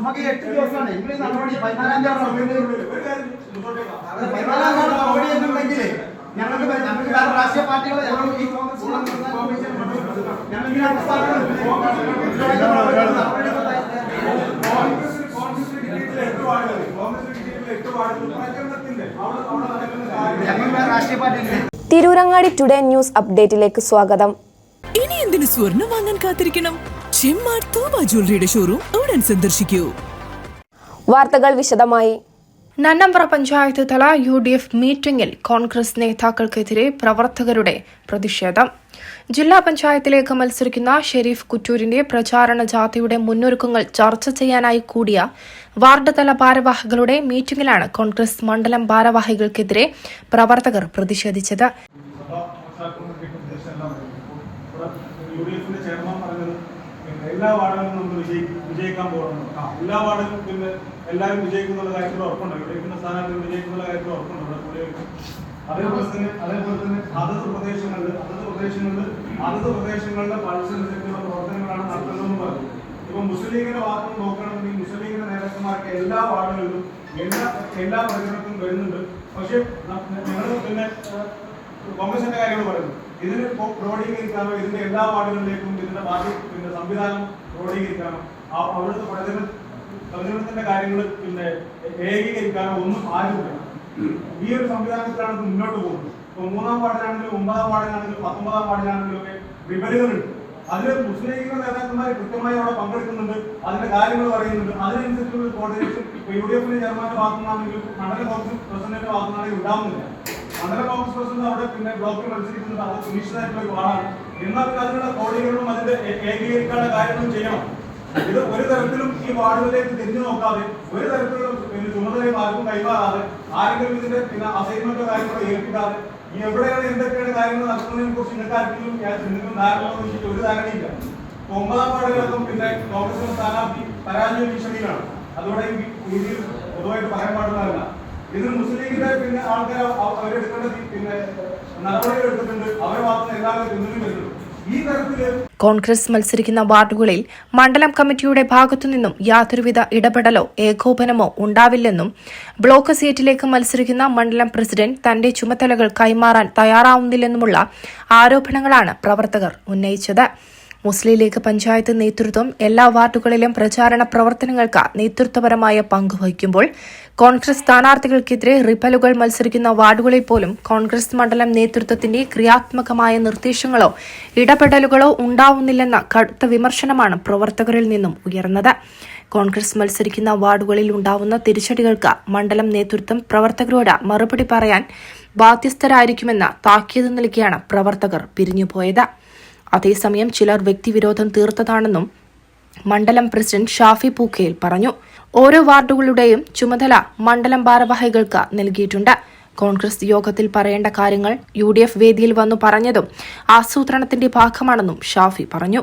നമുക്ക് എട്ട് ദിവസമാണ്. ഈ നടപടി പതിനാലാം തീയതി. പതിനാലാം തീയതി നടപടി എന്നുണ്ടെങ്കിൽ ഞങ്ങൾക്ക് ഞങ്ങൾക്ക് വേറെ രാഷ്ട്രീയ പാർട്ടികൾ ഞങ്ങൾ ഈ കോൺഗ്രസ് തിരൂരങ്ങാടി ടുഡേ ന്യൂസ് അപ്ഡേറ്റിലേക്ക് സ്വാഗതം. ഇനി എന്തിനു സ്വർണം വാങ്ങാൻ കാത്തിരിക്കണം? ജ്വല്ലറിയുടെ ഷോറൂം ഉടൻ സന്ദർശിക്കൂ. വാർത്തകൾ വിശദമായി. നന്നമ്പ്ര പഞ്ചായത്ത് തല യു ഡി എഫ് മീറ്റിംഗിൽ കോൺഗ്രസ് നേതാക്കൾക്കെതിരെ പ്രവർത്തകരുടെ പ്രതിഷേധം. ജില്ലാ പഞ്ചായത്തിലേക്ക് മത്സരിക്കുന്ന ഷെരീഫ് കുറ്റൂരിന്റെ പ്രചാരണ ജാഥയുടെ മുന്നൊരുക്കങ്ങൾ ചർച്ച ചെയ്യാനായി കൂടിയ വാർഡ് തല ഭാരവാഹികളുടെ മീറ്റിംഗിലാണ് കോൺഗ്രസ് മണ്ഡലം ഭാരവാഹികൾക്കെതിരെ പ്രവർത്തകർ പ്രതിഷേധിച്ചത്. യു ഡി എഫിന്റെ ചെയർമാൻ പറഞ്ഞത് എല്ലാ വാർഡുകളും നമുക്ക് വിജയി വിജയിക്കാൻ പോകണം എല്ലാ വാർഡുകളും പിന്നെ എല്ലാവരും വിജയിക്കുന്നുള്ള കാര്യത്തിൽ ഉറപ്പുണ്ട്. ഇവിടെ ഇരിക്കുന്ന സ്ഥാനാർത്ഥികൾ വിജയിക്കുന്നുള്ള കാര്യത്തിൽ ഉറപ്പുണ്ട്. ഇവിടെ പുള്ളികൾക്ക് അതേപോലെ തന്നെ അതേപോലെ തന്നെ അതത് പ്രദേശങ്ങളിൽ അതത് പ്രദേശങ്ങളിൽ അതത് പ്രദേശങ്ങളിലെ പൾസനുസരിച്ചുള്ള പ്രവർത്തനങ്ങളാണ് നടത്തുന്നതെന്ന് പറഞ്ഞു. ഇപ്പൊ മുസ്ലിം ലീഗിന്റെ ഭാഗത്ത് നോക്കുകയാണെങ്കിൽ മുസ്ലിം ലീഗിന്റെ നേതാക്കന്മാർക്ക് എല്ലാ വാർഡുകളിലും എല്ലാ എല്ലാ പ്രചരണത്തിലും വരുന്നുണ്ട്. പക്ഷേ ഞങ്ങൾ പിന്നെ കോൺഗ്രസിന്റെ കാര്യങ്ങൾ പറയുന്നു. ഇതിന് ക്രോഡീകരിക്കാനോ ഇതിന്റെ എല്ലാ വാർഡുകളിലേക്കും ഇതിന്റെ ബാക്കി പിന്നെ സംവിധാനം ക്രോഡീകരിക്കാനോ ആ അവിടുത്തെ പ്രചരണ പ്രചരണത്തിന്റെ കാര്യങ്ങൾ പിന്നെ ഏകീകരിക്കാനോ ഒന്നും ആരും ഈ ഒരു സംവിധാനത്തിലാണ് ഇത് മുന്നോട്ട് പോകുന്നത്. ഇപ്പൊ മൂന്നാം വാർഡിലാണെങ്കിലും ഒമ്പതാം വാർഡിലാണെങ്കിലും പത്തൊമ്പതാം വാർഡിലാണെങ്കിലും ഒക്കെ വിപരീതമുണ്ട് അതിൽ മുസ്ലിം ലീഗിന്റെ നേതാക്കന്മാർ കൃത്യമായി അവിടെ പങ്കെടുക്കുന്നുണ്ട് അതിന്റെ കാര്യങ്ങൾ പറയുന്നുണ്ട്. അതിനനുസരിച്ചുള്ള കോർഡിനേഷൻ യു ഡി എഫിന്റെ ചെയർമാന്റെ ഭാഗത്തുനിന്നാണെങ്കിലും മണ്ഡല കോൺഗ്രസ് പ്രസിഡന്റിന്റെ ഭാഗത്തുനിന്നാണെങ്കിലും ഉണ്ടാവുന്നില്ല. മണ്ഡല കോൺഗ്രസ് പ്രസിഡന്റ് അവിടെ പിന്നെ ബ്ലോക്കിൽ മത്സരിക്കുന്നത് അത് സുനിശ്ചിതമായിട്ടുള്ള ഒരു ആളാണ്. എന്നാൽ അതിനുള്ള കോടികളും അതിന്റെ ഏകീകരിക്കാനുള്ള കാര്യങ്ങളും ചെയ്യണം. ഇത് ഒരു തരത്തിലും ഈ വാർഡുകളിലേക്ക് തിരിഞ്ഞു നോക്കാതെ ഒരു തരത്തിലുള്ള പിന്നെ ചുമതലയും ആർക്കും കൈമാറാതെ ആരെങ്കിലും ഇതിന്റെ പിന്നെ അസൈൻമെന്റോ കാര്യങ്ങളോ ഏൽപ്പിക്കാതെ എവിടെയാണ് എന്തൊക്കെയാണ് കാര്യങ്ങൾ നടക്കുന്നതിനെ കുറിച്ച് നിങ്ങൾക്ക് ആർക്കെങ്കിലും നിങ്ങൾക്ക് ധാരണ ഉണ്ടോ എന്ന് ചോദിച്ചിട്ട് ഒരു ധാരണയില്ല. ഒമ്പതാം വാർഡുകളിലും പിന്നെ കോൺഗ്രസിന്റെ സ്ഥാനാർത്ഥി പരാജയ ഭീഷണിയിലാണ് അതോടെ ഈ രീതിയിൽ പൊതുവായിട്ട് പറയാൻ പാടുന്നതല്ല ഇതിൽ മുസ്ലിം ലീഗിന്റെ പിന്നെ ആൾക്കാർ അവരെടുക്കേണ്ട പിന്നെ നടപടികൾ എടുത്തിട്ടുണ്ട്. അവരുടെ മാത്രം എല്ലാവരും തരത്തിൽ കോൺഗ്രസ് മത്സരിക്കുന്ന വാർഡുകളിൽ മണ്ഡലം കമ്മിറ്റിയുടെ ഭാഗത്തുനിന്നും യാതൊരുവിധ ഇടപെടലോ ഏകോപനമോ ഉണ്ടാവില്ലെന്നും ബ്ലോക്ക് സീറ്റിലേക്ക് മത്സരിക്കുന്ന മണ്ഡലം പ്രസിഡന്റ് തന്റെ ചുമതലകൾ കൈമാറാൻ തയ്യാറാവുന്നില്ലെന്നുമുള്ള ആരോപണങ്ങളാണ് പ്രവർത്തകർ ഉന്നയിച്ചത്. മുസ്ലിം ലീഗ് പഞ്ചായത്ത് നേതൃത്വം എല്ലാ വാർഡുകളിലും പ്രചാരണ പ്രവർത്തനങ്ങൾക്ക് നേതൃത്വപരമായ പങ്ക് വഹിക്കുമ്പോൾ കോൺഗ്രസ് സ്ഥാനാർത്ഥികൾക്കെതിരെ റിപ്പലുകൾ മത്സരിക്കുന്ന വാർഡുകളിൽ പോലും കോൺഗ്രസ് മണ്ഡലം നേതൃത്വത്തിന്റെ ക്രിയാത്മകമായ നിർദ്ദേശങ്ങളോ ഇടപെടലുകളോ ഉണ്ടാവുന്നില്ലെന്ന കടുത്ത വിമർശനമാണ് പ്രവർത്തകരിൽ നിന്നും ഉയർന്നത്. കോൺഗ്രസ് മത്സരിക്കുന്ന വാർഡുകളിൽ ഉണ്ടാവുന്ന തിരിച്ചടികൾക്ക് മണ്ഡലം നേതൃത്വം പ്രവർത്തകരോട് മറുപടി പറയാൻ ബാധ്യസ്ഥരായിരിക്കുമെന്ന താക്കീത് നൽകിയാണ് പ്രവർത്തകർ പിരിഞ്ഞുപോയത്. അതേസമയം ചിലർ വ്യക്തിവിരോധം തീർത്തതാണെന്നും മണ്ഡലം പ്രസിഡന്റ് ഷാഫി പൂക്കേൽ പറഞ്ഞു. ഓരോ വാർഡുകളുടെയും ചുമതല മണ്ഡലം ഭാരവാഹികൾക്ക് നൽകിയിട്ടുണ്ട്. കോൺഗ്രസ് യോഗത്തിൽ പറയേണ്ട കാര്യങ്ങൾ യു വേദിയിൽ വന്നു പറഞ്ഞതും ആസൂത്രണത്തിന്റെ ഭാഗമാണെന്നും ഷാഫി പറഞ്ഞു.